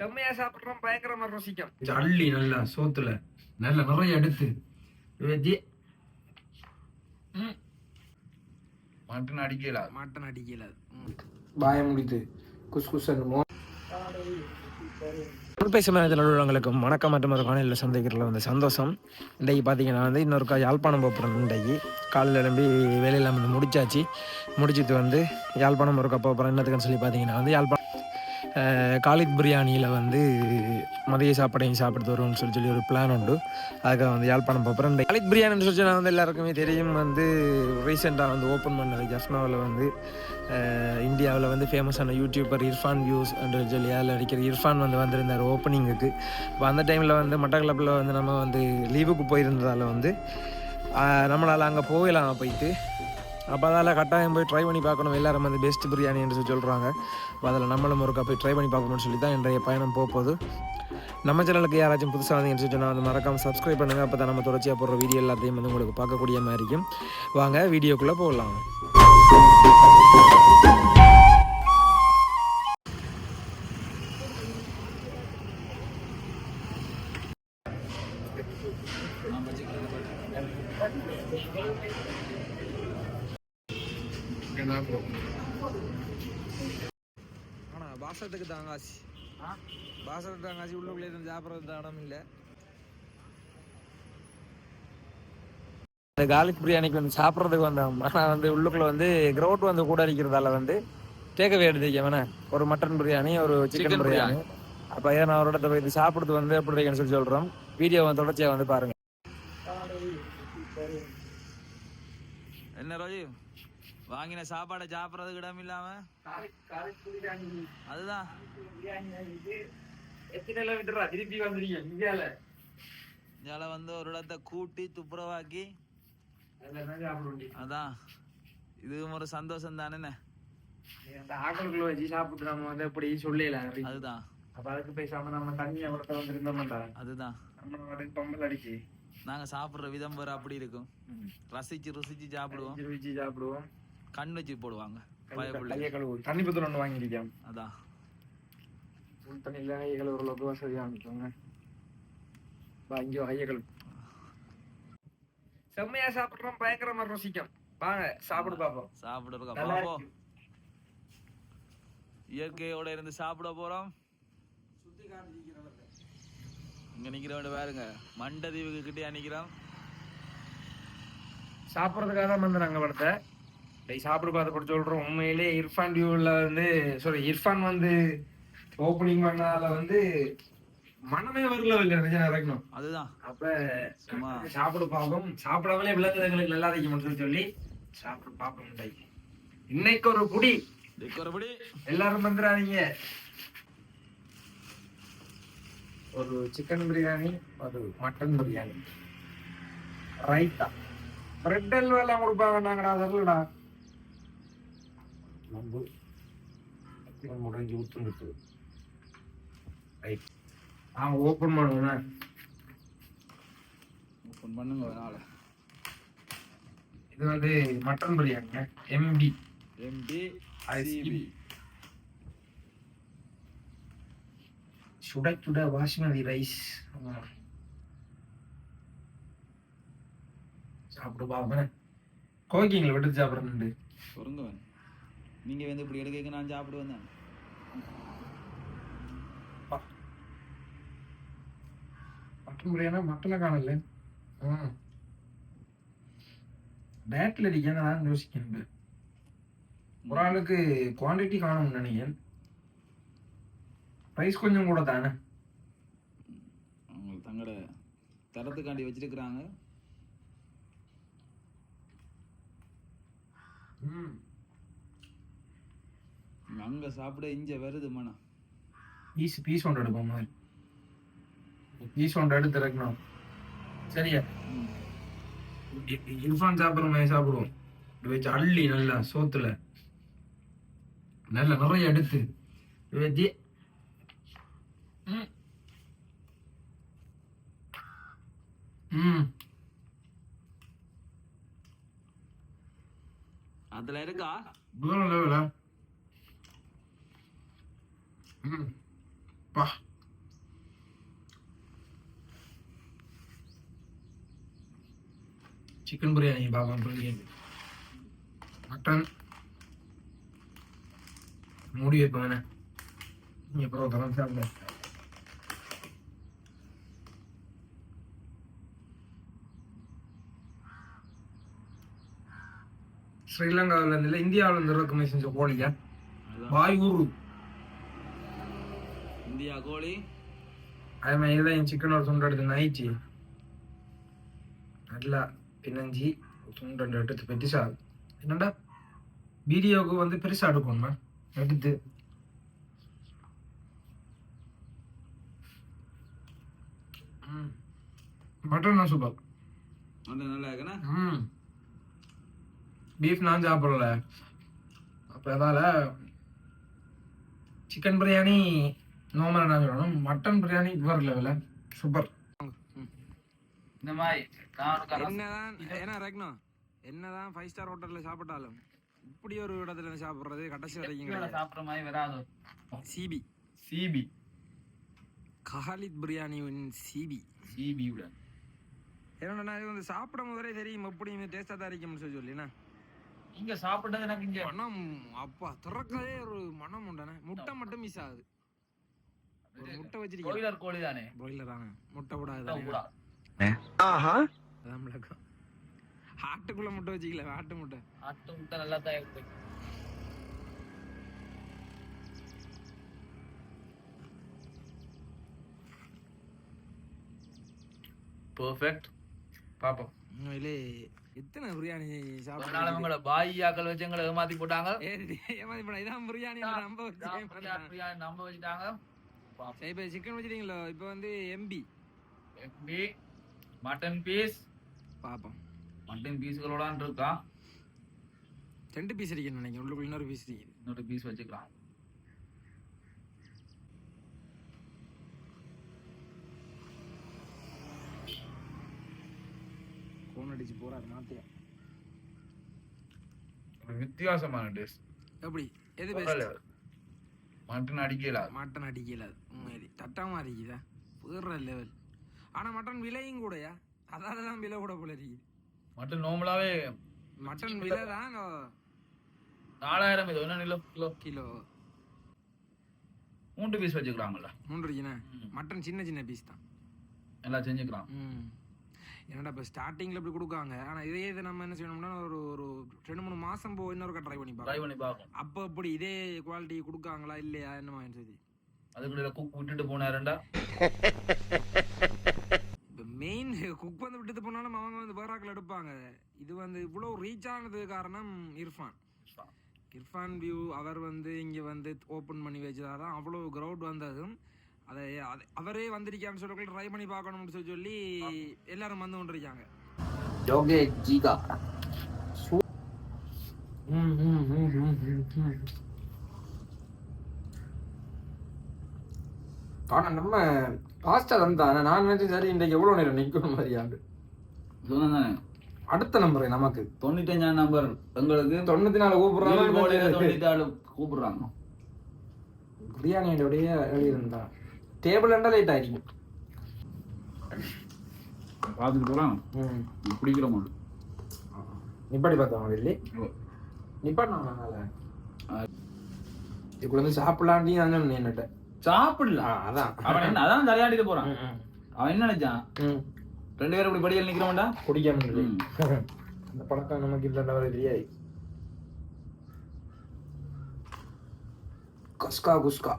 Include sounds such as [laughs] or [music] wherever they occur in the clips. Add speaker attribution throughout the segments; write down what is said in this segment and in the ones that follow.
Speaker 1: செம்மையா சாப்பிடுறோம் பயங்கரமா ருசிக்கும்.
Speaker 2: அள்ளி நல்லா சோத்துல. நல்ல நிறைய எடுத்து. மட்டன் அடிக்கல.
Speaker 1: மட்டன் அடிக்கல.
Speaker 2: பாய முடித்து குஸ் குஸ் மோ
Speaker 1: தொழிற்பை சமயத்தில் உள்ளவங்களுக்கும் வணக்கம் மற்றும் ஒரு காலையில் சந்திக்கிறதுல வந்து சந்தோஷம். இன்றைக்கு பார்த்தீங்கன்னா வந்து இன்னொருக்கா யாழ்ப்பாணம் போகிறோம் இன்றைக்கு. காலையில் எழும்பி வேலையெல்லாம் வந்து முடிச்சாச்சு. முடிச்சிட்டு வந்து யாழ்ப்பாணம் ஒருக்கா போகிறோம் என்னத்துக்குன்னு சொல்லி பார்த்தீங்கன்னா வந்து யாழ்ப்பாணம் அஹ், காலித் பிரியாணியில் வந்து மதிய சாப்பாடையும் சாப்பிட்டு வருவோம்னு சொல்லி சொல்லி ஒரு பிளான் உண்டு. அதுக்காக வந்து யாழ்ப்பாணம் போகிறோம் இந்த காலித் பிரியாணின்னு சொல்லி நான் வந்து எல்லாருக்குமே தெரியும். வந்து ரீசெண்டாக வந்து ஓப்பன் பண்ணது ஜஃப்னாவில் வந்து இந்தியாவில் வந்து ஃபேமஸான யூடியூபர் இர்ஃபான் வியூஸ் என்று சொல்லி அதில் அடிக்கிற இர்ஃபான் வந்து வந்திருந்தார் ஓப்பனிங்குக்கு இப்போ அந்த டைமில் வந்து மட்டக்களப்பில் வந்து நம்ம வந்து லீவுக்கு போயிருந்ததால் வந்து நம்மளால் அங்கே போகலாம் போயிட்டு அப்போ அதால் கட்டாயம் போய் ட்ரை பண்ணி பார்க்கணும். எல்லாரும் வந்து பெஸ்ட் பிரியாணி என்று சொல்கிறாங்க அப்போ அதில் நம்மளும் ஒரு போய் ட்ரை பண்ணி பார்க்கணும்னு சொல்லி தான் இன்றைய பயணம் போக போகுது. நம்ம சேனலுக்கு யாராச்சும் புதுசாக வந்தீங்கன்னு சொல்லி சொன்னால் வந்து மறக்காமல் சப்ஸ்கிரைப் பண்ணுங்கள் அப்போ தான் நம்ம தொடர்ச்சியாக போடுற வீடியோ எல்லாத்தையும் வந்து உங்களுக்கு பார்க்கக்கூடிய மாதிரி இருக்கும். வாங்க வீடியோக்குள்ளே போகலாம். ஆனால் பாசத்துக்கு தாங்காசி. பாசத்துக்கு தாங்காசி உள்ளுக்குள்ளே இருந்து சாப்பிட்றது இடம் இல்லை. இந்த கார்லிக் பிரியாணிக்கு வந்து சாப்பிட்றதுக்கு வந்தோம் ஆனால் வந்து உள்ளுக்குள்ள வந்து க்ரௌட் வந்து கூட அடிக்கிறதால வந்து டேக்கவே எடுத்துக்க வேணா ஒரு மட்டன் பிரியாணி ஒரு சிக்கன் பிரியாணி அப்போ ஏன் நான் ஒரு இடத்த போய் சாப்பிடுறது வந்து எப்படி இருக்குன்னு சொல்லி சொல்கிறோம் வீடியோ வந்து தொடர்ச்சியாக வந்து பாருங்க
Speaker 3: என்ன ரோஜி வாங்கின சாப்பாடை சாப்பிட்றதுக்கு இடம் இல்லாம? அதுதான். இதால வந்து ஒரு இடத்த கூட்டி துப்புரவாக்கி அதான். இதுவும் ஒரு சந்தோஷம் தானே
Speaker 1: அந்த ஆக்களுக்குள்ள வச்சு சாப்பிட்டு நம்ம வந்து அப்படி சொல்லல
Speaker 3: அதுதான்.
Speaker 1: அப்ப அதுக்கு பேசாம நம்ம தண்ணி அவர்த்த வந்திருந்தோம்டா.
Speaker 3: அதுதான்.
Speaker 1: நம்ம வாட்டுக்கு பம்பல் அடிச்சு.
Speaker 3: நாங்க சாப்பிடுற விதம் வேற அப்படி இருக்கும். ரசிச்சு ருசிச்சு சாப்பிடுவோம்.
Speaker 1: வச்சு சாப்பிடுவோம்.
Speaker 3: கண் வச்சு போடுவாங்க.
Speaker 1: தண்ணி பத்திரம் ஒன்று வாங்கிருக்கோம்
Speaker 3: அதான்
Speaker 1: இங்கே கையை கழுவு. செம்மையா சாப்பிடுறோம் பயங்கரமா ருசிக்கும். வாங்க சாப்பிடு பாப்போம்.
Speaker 3: சாப்பிடுறோம்
Speaker 1: நல்லா
Speaker 3: பாப்போம் இயற்கையோட இருந்து சாப்பிட போறோம். இங்க நிக்கிறவங்க பாருங்க. மண்டதீவுக்கு கிட்டே நிக்கிறோம்.
Speaker 1: சாப்பிட்றதுக்காக தான் வந்து நாங்கள் படத்த. சாப்பிடு பார்த்து கூட சொல்கிறோம் உண்மையிலே இர்ஃபான் டியூவில் வந்து சாரி இர்ஃபான் வந்து ஓப்பனிங் பண்ணால வந்து மனமே வரல நிஜம் இறக்கணும்
Speaker 3: அதுதான்.
Speaker 1: அப்ப
Speaker 3: சும்மா.
Speaker 1: சாப்பிடு பார்ப்போம் சாப்பிடாமலே விலங்குகளுக்கு நல்லா தைக்கணும்னு சொல்லி சொல்லி சாப்பிடு பார்ப்போம். இன்னைக்கு ஒரு குடி.
Speaker 3: இதுக்கு
Speaker 1: எல்லாரும் வந்துடாதீங்க ஒரு சிக்கன் பிரியாணி ஒரு மட்டன் பிரியாணி ரைத்தா பிரெட் அல்வா எல்லாம் கொடுப்பாங்க நாங்கடா நம்ம முடிஞ்சு ஊத்துங்கிட்டு ரைட் ஆ ஓப்பன் பண்ணுவேன்
Speaker 3: ஓப்பன் பண்ணுங்க நாள்
Speaker 1: இது வந்து மட்டன் பிரியாணிங்க எம்டி
Speaker 3: எம்டி
Speaker 1: ICB. சுட சுட பாஸ்மதி ரைஸ் சாப்பிட்டு பாப்பேன் கோக்கிங்களை விட்டு சாப்பிட்றேன்
Speaker 3: பொருங்கவன் நீங்க வந்து இப்படி எடுக்க நான் சாப்பிடுவேன் தான்?
Speaker 1: மட்டன் பிரியாணி மட்டனை காணல. ம் டேட்டில் அடிக்கணும் நான் யோசிக்கணும் ஒரு ஆளுக்கு குவாண்டிட்டி காணும் நினைக்கிறேன். ப்ரைஸ் கொஞ்சம் கூட தானே.
Speaker 3: அவங்க தங்களோட தரத்துக்காண்டி வச்சிருக்கிறாங்க.
Speaker 1: ம்.
Speaker 3: அங்க சாப்பிட இங்க வருது மனம்.
Speaker 1: பீஸ் பீஸ் ஒன்று எடுப்போம் மாதிரி பீஸ் ஒன்று எடுத்து இறக்கணும். சரியா? இ- இ- இர்ஃபான் சாப்பிட்ற மாதிரி சாப்பிடுவோம். இப்படி வச்சு அள்ளி நல்லா சோத்துல. நல்லா நிறைய எடுத்து வச்சு.
Speaker 3: அதுல இருக்கா?
Speaker 1: தூரம் லெவலா பா. சிக்கன் பிரியாணி பாபா பிரியாணி. மட்டன். மூடி வைப்பேன் அப்புறம் தரம் சாப்பிட. ஸ்ரீலங்காவில இருந்து இந்தியாவில இருந்து இறக்குமதி செஞ்ச கோழியா பாய் ஊரு மாதிரி இதில் என் சிக்கன் ஒரு துண்டு எடுத்து நைச்சி நல்லா பினஞ்சி துண்டு ரெண்டு எடுத்து பெருசா என்னடா? வீடியோவுக்கு வந்து பெருசா எடுக்கணுமா? எடுத்து. மட்டன் சூப்பர்
Speaker 4: நல்ல நல்லா இருக்குண்ணா?
Speaker 1: ம். பீஃப் நான் சாப்பிடல. அப்போ அதால சிக்கன் பிரியாணி நார்மலாக நான் சொல்லணும்? மட்டன் பிரியாணி வேறு லெவலில் சூப்பர்.
Speaker 3: இந்த மாதிரி
Speaker 1: என்னதான் ஏன்னா ரக்னோ என்னதான் ஃபைவ் ஸ்டார் ஹோட்டலில் சாப்பிட்டாலும் இப்படி ஒரு இடத்துல சாப்பிட்றது கடைசி வரைக்கும்
Speaker 3: சாப்பிட்ற மாதிரி வராது.
Speaker 1: சிபி
Speaker 3: சிபி
Speaker 1: காலித் பிரியாணியின் சிபி
Speaker 3: சிபி விட
Speaker 1: என்னடா இது வந்து சாப்பிடும் முதலே தெரியும் எப்படி டேஸ்டாக தான் இருக்கும்னு சொல்லி சொல்லிண்ணா
Speaker 3: இங்க சாப்பிட்டது எனக்கு இங்க.
Speaker 1: மனம் அப்பா திறக்கவே ஒரு மனம் உண்டானே. முட்டை மட்டும் மிஸ் ஆகுது. முட்டை வச்சிருக்கீங்க.
Speaker 3: கோழி தானே
Speaker 1: பிராய்லர் தானே முட்டை விடாது
Speaker 3: கூட
Speaker 1: அதான் விளக்கம். ஆட்டுக்குள்ள முட்டை வச்சுக்கல ஆட்டு முட்டை.
Speaker 3: ஆட்டு முட்டை நல்லா தான் இருக்கு பெர்ஃபெக்ட் பாப்போம்.
Speaker 1: உண்மையிலே எத்தனை பிரியாணி
Speaker 3: ஒரு
Speaker 1: சாப்பிட
Speaker 3: நாள் உங்களை பாயாக்கள் வச்சு எங்களை ஏமாத்தி போட்டாங்க.
Speaker 1: ஏமாதி பண்ண இதான் பிரியாணி நம்ப வச்சு.
Speaker 3: பிரியாணி நம்ப வச்சுட்டாங்க.
Speaker 1: சரி, இப்ப சிக்கன் வச்சிட்டீங்களோ? இப்போ வந்து எம்பி
Speaker 3: எப்படி மட்டன் பீஸ்
Speaker 1: பாப்போம்.
Speaker 3: மட்டன் பீஸ்களோட இருக்கான்
Speaker 1: ரெண்டு பீஸ் அடிக்கணும் நினைக்கிறேன். உள்ளுக்குள்ள இன்னொரு பீஸ் இருக்குது
Speaker 3: இன்னொரு பீஸ் வச்சுக்கலாம்.
Speaker 1: கோன் அடிச்சு போறாரு மாத்தியா?
Speaker 3: ஒரு வித்தியாசமான டேஸ்ட்
Speaker 1: எப்படி? எது பெஸ்ட்
Speaker 3: மட்டன் அடிக்கல
Speaker 1: மட்டன் அடிக்கல உண்மையிலே. தட்டாம அடிக்குதா புதுற லெவல் ஆனா மட்டன் விலையும் கூடயா? அதால தான் விலை கூட போல இருக்குது
Speaker 3: மட்டன் நார்மலாவே
Speaker 1: மட்டன் விலை தான்
Speaker 3: நாலாயிரம் இது என்ன நிலோ கிலோ.
Speaker 1: கிலோ.
Speaker 3: மூன்று பீஸ் வச்சுக்கலாங்கல்ல
Speaker 1: மூன்று. மட்டன் சின்ன சின்ன பீஸ் தான்.
Speaker 3: எல்லாம் செஞ்சுக்கலாம்.
Speaker 1: ம். என்னடா இப்போ ஸ்டார்டிங்கில் இப்படி கொடுக்காங்க? ஆனால் இதே இது நம்ம என்ன செய்யணும்னா ஒரு ஒரு ரெண்டு மூணு மாதம் போ இன்னொருக்கா ட்ரை பண்ணி
Speaker 3: ட்ரை பண்ணி பார்ப்போம்
Speaker 1: அப்போ இப்படி இதே குவாலிட்டி கொடுக்காங்களா இல்லையா என்ன மாதிரி சொல்லி
Speaker 3: அதுக்குள்ள குக் விட்டுட்டு போனாருண்டா
Speaker 1: மெயின் குக் வந்து விட்டுட்டு போனாலும் அவங்க வந்து பேராக்கில் எடுப்பாங்க. இது வந்து இவ்வளோ ரீச் ஆனது காரணம் இர்ஃபான். இர்ஃபான். வியூ அவர் வந்து இங்கே வந்து ஓப்பன் பண்ணி வச்சதால தான் அவ்வளோ க்ரௌட் வந்ததும் அதை அவரே வந்திருக்கான்னு சொல்லி ட்ரை பண்ணி பார்க்கணும்னு சொல்லி சொல்லி எல்லாரும் வந்து கொண்டிருக்காங்க.
Speaker 3: ஜோகே ஜீகா
Speaker 1: ஆனா நம்ம ஃபாஸ்டா வந்தானே நான் நினைச்சு சரி இன்றைக்கு எவ்வளவு நேரம் நிக்கணும் மாதிரியாண்டு அடுத்த நம்பர் நமக்கு.
Speaker 3: தொண்ணூத்தஞ்சாம் நம்பர் எங்களுக்கு
Speaker 1: தொண்ணூத்தி நாலு கூப்பிடுறாங்க
Speaker 3: தொண்ணூத்தி கூப்பிடுறாங்க.
Speaker 1: பிரியாணியோடைய எழுதியிருந்தா டேபிள் ரெண்டா லேட் ஆயிருக்கும்
Speaker 3: பார்த்துட்டு போகலாம் பிடிக்கிற மாட்டோம்
Speaker 1: நிப்பாடி பார்த்தோம் வெள்ளி நிப்பாடணும் நல்லா இதுக்குள்ள வந்து சாப்பிடலான்னு தான் என்னட்ட
Speaker 3: சாப்பிடலாம்
Speaker 1: அதான்.
Speaker 3: அவன் என்ன அதான் தலையாடிட்டு போறான். அவன் என்ன நினைச்சான்? ரெண்டு பேரும் இப்படி படியில் நிக்கிறவன்டா
Speaker 1: குடிக்காம [laughs] அந்த பழக்கம் நமக்கு இல்லைடா தெரியாது குஸ்கா குஸ்கா.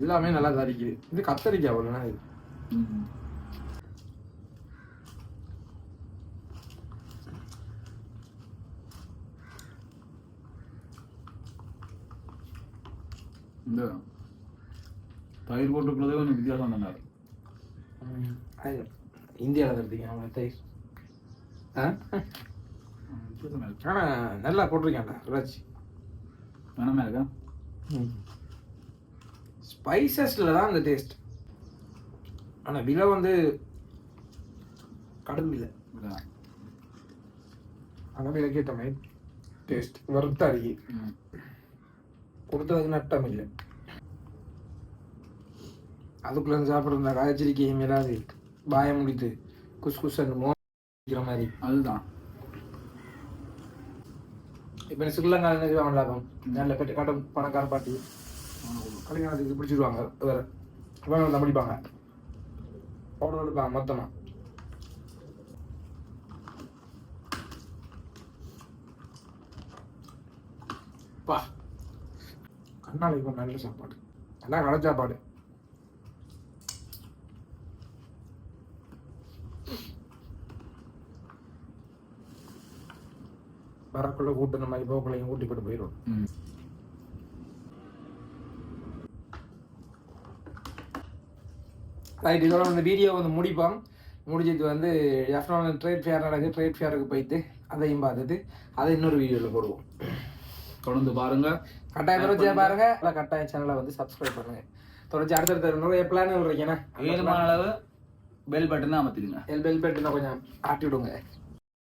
Speaker 1: எல்லாமே நல்லா தான் இருக்குது இது கத்தரிக்காய் அவ்வளோனா இது
Speaker 3: இந்த தயிர் போட்டுக்கிறதே கொஞ்சம் வித்தியாசம் தானே.
Speaker 1: இந்தியாவில் தருத்தீங்க அவங்க தயிர்? ஆனால் நல்லா போட்டிருக்கேன்டா சுராஜ்
Speaker 3: வேணாமே இருக்கா?
Speaker 1: ஸ்பைசஸில் தான் அந்த டேஸ்ட் ஆனால் விலை வந்து இல்லை.
Speaker 3: இல்ல.
Speaker 1: ஆனால் விலை கேட்ட மாதிரி டேஸ்ட் வறுத்தா
Speaker 3: ம்.
Speaker 1: கொடுத்ததுக்கு நட்டம் இல்லை. அதுக்குள்ள சாப்பிட்ற காய்ச்சலிக்கு மேலாது பாய முடித்து குஸ் குஸ் மோக்கிற மாதிரி.
Speaker 3: அதுதான்.
Speaker 1: இப்போ ஸ்ரீலங்கா என்ன செய்வாங்க நல்ல பெற்ற கட்டும் பணக்கார பாட்டி. கல்யாணத்துக்கு பிடிச்சிருவாங்க. வேறு இவங்க தான் பிடிப்பாங்க பவுடர் எடுப்பாங்க மொத்தமாக பா. கண்ணாலைக்கு நல்ல சாப்பாடு. நல்லா கடை சாப்பாடு. வரக்குள்ள கூட்டு நம்ம போக்களையும் கூட்டி போட்டு போயிடும் ரைட் இதோட இந்த வீடியோ வந்து முடிப்போம். முடிச்சிட்டு வந்து எஃப்னால ட்ரேட் ஃபேர் நடக்குது. ட்ரேட் ஃபேருக்கு போயிட்டு அதையும் பார்த்துட்டு அதை இன்னொரு வீடியோவில் போடுவோம்.
Speaker 3: தொடர்ந்து பாருங்க.
Speaker 1: கட்டாயம் தொடர்ச்சியாக பாருங்க. இல்லை கட்டாயம் சேனலை வந்து சப்ஸ்கிரைப் பண்ணுங்க. தொடர்ச்சி அடுத்தடுத்த நிறைய பிளான் இருக்கேன்னா
Speaker 3: ஏழுமான அளவு பெல் பட்டன் அமர்த்திடுங்க
Speaker 1: எல் பெல் பெட்டுனா கொஞ்சம் ஆட்டி விடுங்க